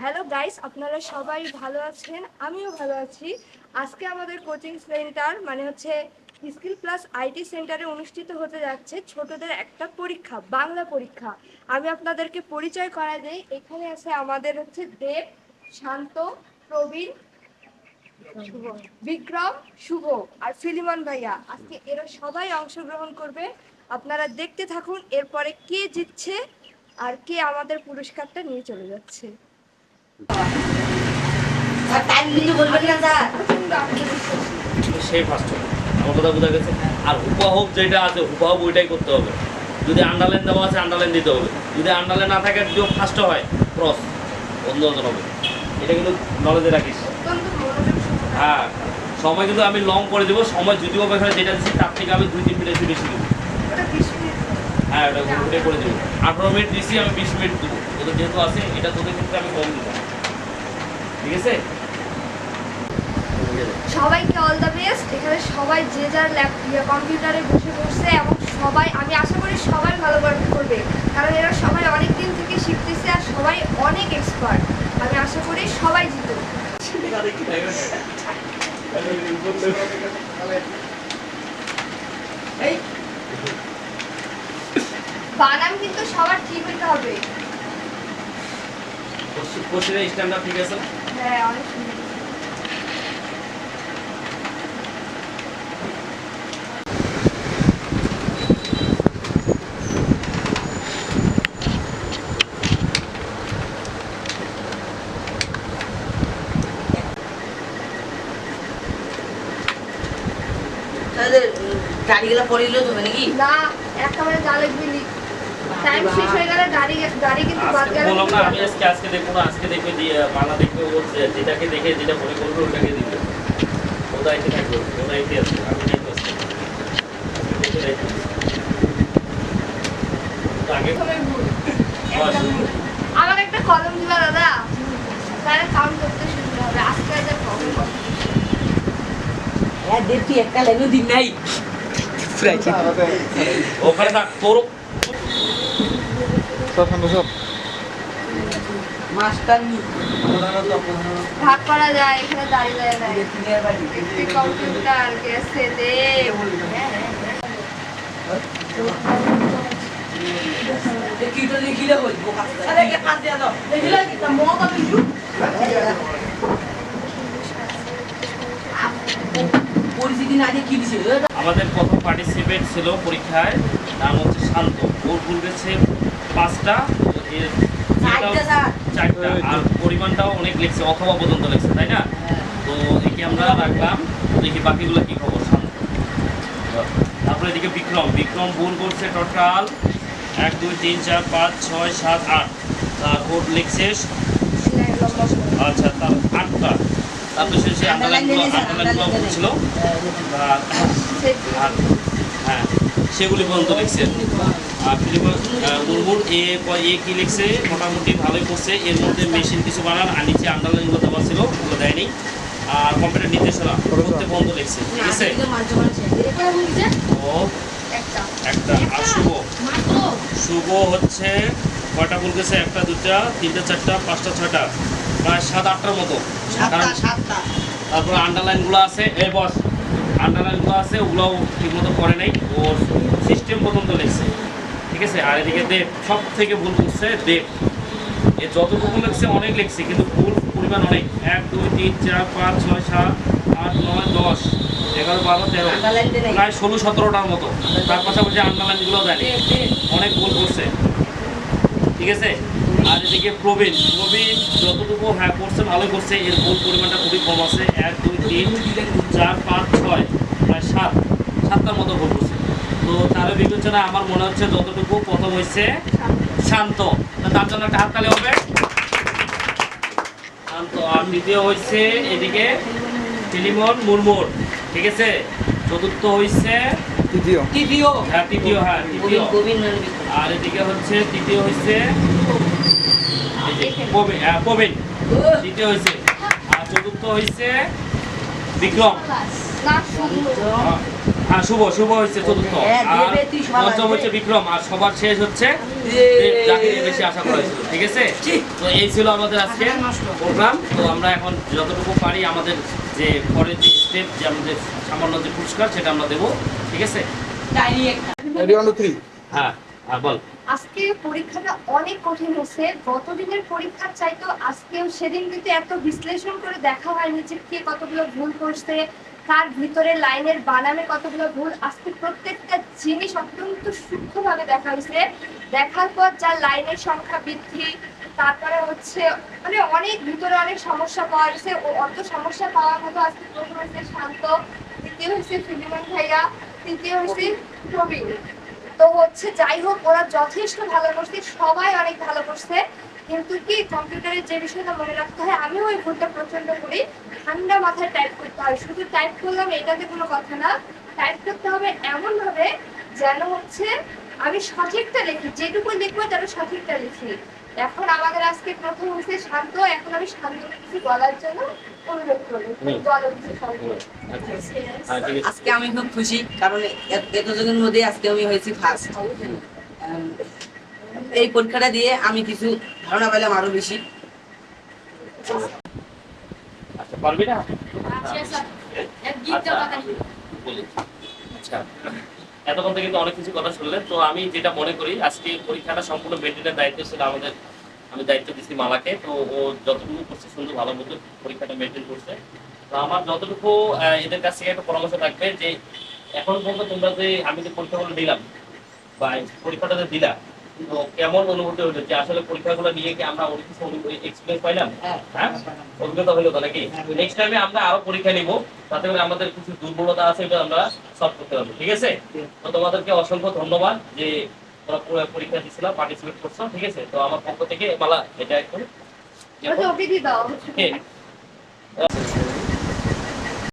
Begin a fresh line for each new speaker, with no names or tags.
Hello guys আপনারা সবাই ভালো আছেন আমিও ভালো আছি আজকে আমাদের কোচিং সেন্টার মানে হচ্ছে স্কিল প্লাস আইটি সেন্টারে অনুষ্ঠিত হতে যাচ্ছে ছোটদের একটা পরীক্ষা বাংলা পরীক্ষা আমি আপনাদেরকে পরিচয় করা দেই এখানে আছে আমাদের হচ্ছে দেব শান্ত প্রবীণ বিক্রম শুভ আর ফিলিমন ভাইয়া আজকে এরা সবাই অংশগ্রহণ করবে আপনারা দেখতে থাকুন এরপরে কে জিতছে আর কে আমাদের পুরস্কারটা নিয়ে চলে যাচ্ছে
আর হুপাহুপ যেটা আছে হুপাহুপ ওইটাই করতে হবে যদি আন্ডারলাইন দেওয়া আছে আন্ডারলাইন দিতে হবে যদি আন্ডারলাইন না থাকে যদি ফার্স্ট হয় ক্রস অন্য অন্য হবে এটা কিন্তু নলেজে রাখিস হ্যাঁ সময় কিন্তু আমি লং করে দেবো সময় যদিও এখানে যেটা দিচ্ছি তার থেকে আমি দুই তিন মিনিট বেশি দেবো হ্যাঁ ওটা আঠারো মিনিট দিছি আমি বিশ মিনিট দেবো তোদের যেহেতু আছে এটা তোদের ক্ষেত্রে আমি কম দেবো ঠিক আছে
সবাইকে অল দ্য বেস্ট এখানে সবাই যে যার ইয়ে কম্পিউটারে বসে পড়ছে এবং সবাই আমি আশা করি সবাই ভালো করবে কারণ এরা সবাই অনেক দিন থেকে শিখতেছে আর সবাই অনেক এক্সপার্ট আমি আশা করি সবাই জিতুক এই বানান কিন্তু সবার ঠিক হতে হবে
কোশ্চেন স্ট্যান্ড ঠিক আছে
হ্যাঁ
তাহলে গাড়িগুলো পরিলেও তুমি নাকি
না একটা মানে যা লাগবে টাইম শেষ হয়ে গেলে গাড়ি গাড়ি
কিন্তু বাদ গেল বললাম না আমি আজকে আজকে দেখবো না আজকে দেখবে দিয়ে বাংলা দেখবে ও যেটাকে দেখে যেটা মনে করবে ওটাকে দিবে ওটাই কি থাকবে ওটাই কি আছে আমি দেখবো আগে
হ্যাঁ, আমাকে একটা কলম দিবা দাদা তাহলে কাউন্ট করতে শুরু হবে আজকে হ্যাঁ, একটা কলম
একটা লেগে দিন নাই
ওখানে থাক তোর
অবস্থা
ভাগ করা যায় এখানে কম্পিউটার
আমাদের প্রথম পার্টিসিপেট ছিল পরীক্ষায় নাম হচ্ছে শান্ত ওর পূর্বে সে পাঁচটা চারটা আর পরিমাণটাও অনেক লেগছে অথবা পর্যন্ত লেগছে তাই না তো একে আমরা রাখলাম দেখি বাকিগুলো কি খবর তারপরে এদিকে বিক্রম বিক্রম ভুল করছে টোটাল এক দুই তিন চার পাঁচ ছয় সাত আট তার ওট লিখছে আচ্ছা তার আটটা তারপরে সে সেই আন্ডারলাইনগুলো আন্ডারলাইনগুলো বলছিল হ্যাঁ সেগুলি পর্যন্ত লিখছে মুরমুর এ এ কি লিখছে মোটামুটি ভালোই করছে এর মধ্যে মেশিন কিছু বানান আর নিচে আন্ডারলাইন করতে ছিল ওগুলো দেয়নি আর কম্পিউটার নির্দেশনা প্রত্যেক আচ্ছা। বন্ধ লিখছে ঠিক আছে একটা আর শুভ শুভ হচ্ছে কয়টা ফুল গেছে একটা দুটা তিনটা চারটা পাঁচটা ছয়টা প্রায় সাত আটটার মতো তারপর আন্ডারলাইনগুলো আছে এই বস আন্ডারলাইনগুলো আছে ওগুলোও ঠিক মতো করে নাই ওর সিস্টেম পর্যন্ত লিখছে ঠিক আছে আর এদিকে দেব সব থেকে ভুল করছে দেব এ যতটুকু লেখছে অনেক লিখছে কিন্তু ভুল পরিমাণ অনেক এক দুই তিন চার পাঁচ ছয় সাত আট নয় দশ এগারো বারো তেরো প্রায় ষোলো সতেরোটার মতো তার পাশাপাশি আন্ডারলাইনগুলো দেয়নি অনেক ভুল করছে ঠিক আছে আর এদিকে প্রবীণ প্রবীণ যতটুকু হ্যাঁ করছে ভালো করছে এর ভুল পরিমাণটা খুবই কম আছে এক দুই তিন চার পাঁচ ছয় প্রায় সাত সাতটার মতো ভুল করছে তো তার বিবেচনা আমার মনে হচ্ছে যতটুকু প্রথম হয়েছে শান্ত তার জন্য একটা হাততালি হবে শান্ত আর দ্বিতীয় হয়েছে এদিকে টেলিমন মুরমুর ঠিক আছে চতুর্থ হয়েছে
তৃতীয়
হ্যাঁ
তৃতীয় হ্যাঁ এদিকে হচ্ছে তৃতীয় হয়েছে প্রবীণ হ্যাঁ, তৃতীয় হয়েছে আর চতুর্থ হয়েছে বিক্রম হ্যাঁ শুভ শুভ হচ্ছে চতুর্থ হ্যাঁ, পঞ্চম হচ্ছে বিক্রম আর সবার শেষ হচ্ছে ইয়ে। বেশি আশা করা হয়েছিল ঠিক আছে তো এই ছিল আমাদের আজকে প্রোগ্রাম আচ্ছা, তো আমরা এখন যতটুকু পারি আমাদের যে পরের যে স্টেপ যে আমাদের সামান্য যে পুরস্কার সেটা আমরা দেবো ঠিক আছে হ্যাঁ আর হ্যাঁ, বল
আজকে পরীক্ষাটা অনেক কঠিন হয়েছে গতদিনের পরীক্ষার চাইতো আজকেও সেদিন কিন্তু এত বিশ্লেষণ করে দেখা হয়নি যে কে কতগুলো ভুল করছে তার ভিতরে লাইনের বানামে কতগুলো ভুল আজকে প্রত্যেকটা জিনিস অত্যন্ত সূক্ষ্মভাবে দেখা হয়েছে দেখার পর যার লাইনের সংখ্যা বৃদ্ধি তারপরে হচ্ছে মানে অনেক ভিতরে অনেক সমস্যা পাওয়া গেছে ও অত সমস্যা পাওয়ার মতো আজকে প্রথম হয়েছে শান্ত দ্বিতীয় হয়েছে ফিলিমন ভাইয়া তৃতীয় হয়েছে প্রবীণ তো হচ্ছে যাই হোক ওরা যথেষ্ট ভালো করছে সবাই অনেক ভালো করছে কিন্তু কি কম্পিউটারের যে বিষয়টা মনে রাখতে হয় আমি ওই ভুলটা প্রচন্ড করি ঠান্ডা মাথায় টাইপ করতে হয় শুধু টাইপ করলাম এটাতে কোনো কথা না টাইপ করতে হবে এমনভাবে যেন হচ্ছে আমি সঠিকটা লিখি যেটুকু লিখবো যেন সঠিকটা লিখি এখন আমাদের আজকে প্রথম হচ্ছে শান্ত এখন আমি শান্তকে কিছু বলার জন্য আচ্ছা।
আচ্ছা। আজকে আমি খুব খুশি কারণ এতজনের মধ্যে আজকে আমি হয়েছি ফার্স্ট এই পরীক্ষাটা দিয়ে আমি কিছু ধারণা পেলাম আরো বেশি
আচ্ছা, পারবি না এতক্ষণ থেকে তো অনেক কিছু কথা শুনলেন তো আমি যেটা মনে করি আজকে পরীক্ষাটা সম্পূর্ণ মেনটেনের দায়িত্ব ছিল আমাদের আমি দায়িত্ব দিচ্ছি মালাকে তো ও যতটুকু করছে সুন্দর ভালো মতো পরীক্ষাটা মেনটেন করছে তো আমার যতটুকু এদের কাছ থেকে একটা পরামর্শ থাকবে যে এখন পর্যন্ত তোমরা যে আমি যে পরীক্ষাগুলো দিলাম বা পরীক্ষাটা যে দিলাম তো কেমন অনুভূতি হলো যে আসলে পরীক্ষাগুলো নিয়ে কি আমরা অনেক কিছু এক্সপিরিয়েন্স পাইলাম হ্যাঁ।, হ্যাঁ অভিজ্ঞতা হলো তো নাকি নেক্সট হ্যাঁ। টাইমে আমরা আরো পরীক্ষা নিব তাতে করে আমাদের কিছু দুর্বলতা আছে এটা আমরা সলভ করতে পারবো ঠিক আছে তো তোমাদেরকে অসংখ্য ধন্যবাদ যে তোমরা পরীক্ষা দিছিলাম পার্টিসিপেট করছো ঠিক আছে তো আমার পক্ষ থেকে মালা এটা একটু
ওকে দাও